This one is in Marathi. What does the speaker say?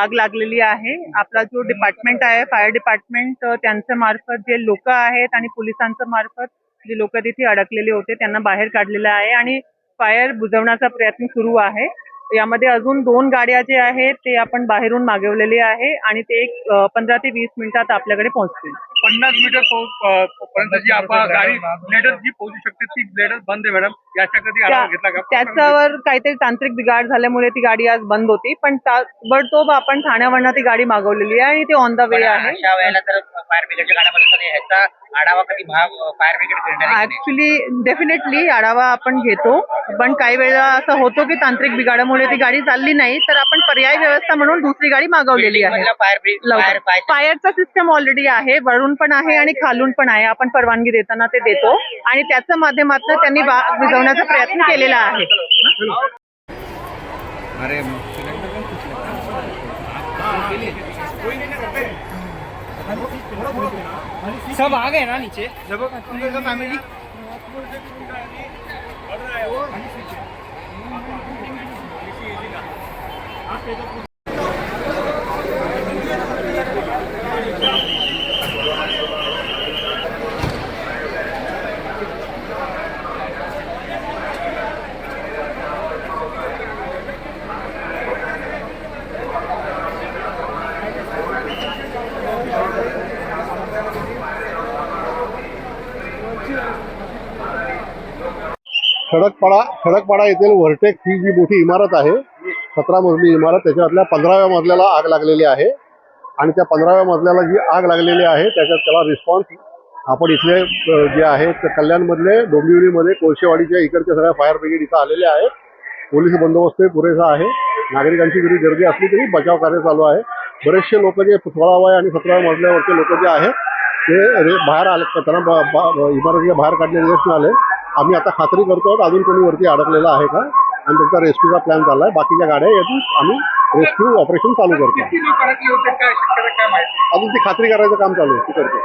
आग लागलेली आहे. आपला जो डिपार्टमेंट आहे फायर डिपार्टमेंट त्यांच्या मार्फत जे लोक आहेत आणि पोलिसांच्या मार्फत जे लोक तिथे अडकलेले होते त्यांना बाहेर काढलेलं आहे आणि फायर बुजवण्याचा प्रयत्न सुरू आहे. यामध्ये अजून दोन गाड्या जे आहेत ते आपण बाहेरून मागवलेले आहे आणि ते एक पंधरा ते वीस मिनिटात आपल्याकडे पोहोचतील. पन्नास मीटर पर्यंत जी आपण गाडी लेडर जी पोहोचू शकते ती लेडर बंद आहे मॅडम याच्या कधी आढावा घेतला का? त्या- त्याच्यावर काहीतरी तांत्रिक बिघाड झाल्यामुळे ती गाडी आज बंद होती पण ताबडतोब आपण ठाण्यावरनं ती गाडी मागवलेली आहे आणि ती ऑन द वे आहे. अशा वेळेला तर फायर ब्रिगेडच्या गाड्यामध्ये कधी ह्याचा आढावा कधी फायर ब्रिगेड करणार आहे की नाही? ऍक्च्युली डेफिनेटली आढावा आपण घेतो. पण काही वेळा असं होतो की तांत्रिक बिघाडामुळे ती गाडी चालली नाही तर आपण पर्यायी व्यवस्था म्हणून दुसरी गाडी मागवलेली आहे. फायरचा सिस्टम ऑलरेडी आहे वरून पण आहे आणि खालून पण आहे. आपण परवानगी देताना ते देतो. आणि त्याच्या माध्यमातून त्यांनी विझवण्याचा प्रयत्न केलेला आहे. सब आ गए ना नीचे? जब family ¿A dónde hay. Khadakpada Khadakpada येथील व्हर्टेक ही जी मोठी इमारत आहे सतरा मजली इमारत त्याच्यातल्या पंधराव्या मजल्याला आग लागलेली आहे. आणि त्या पंधराव्या मजल्याला जी आग लागलेली आहे त्याच्यात त्याला रिस्पॉन्स आपण इथले जे आहेत ते कल्याणमधले डोंबिवलीमध्ये कोळशेवाडीच्या इकडच्या सगळ्या फायर ब्रिगेड इथं आलेले आहेत पोलीस बंदोबस्त पुरेसा आहे. नागरिकांची जरी गर्दी असली तरी बचाव कार्य चालू आहे. बरेचसे लोक जे सोळाव्या आणि सतराव्या मजल्यावरचे लोक जे आहेत ते बाहेर आले त्यांना इमारतीच्या बाहेर काढण्यात यश आले. आम्ही आता खात्री करतो आहोत अजून कोणी वरती अडकलेला आहे का? आणि त्यांचा रेस्क्यूचा प्लॅन चालला आहे बाकीच्या गाड्या येतील आम्ही रेस्क्यू ऑपरेशन चालू करतो. अजून ती खात्री करायचं काम चालू आहे ती करतो.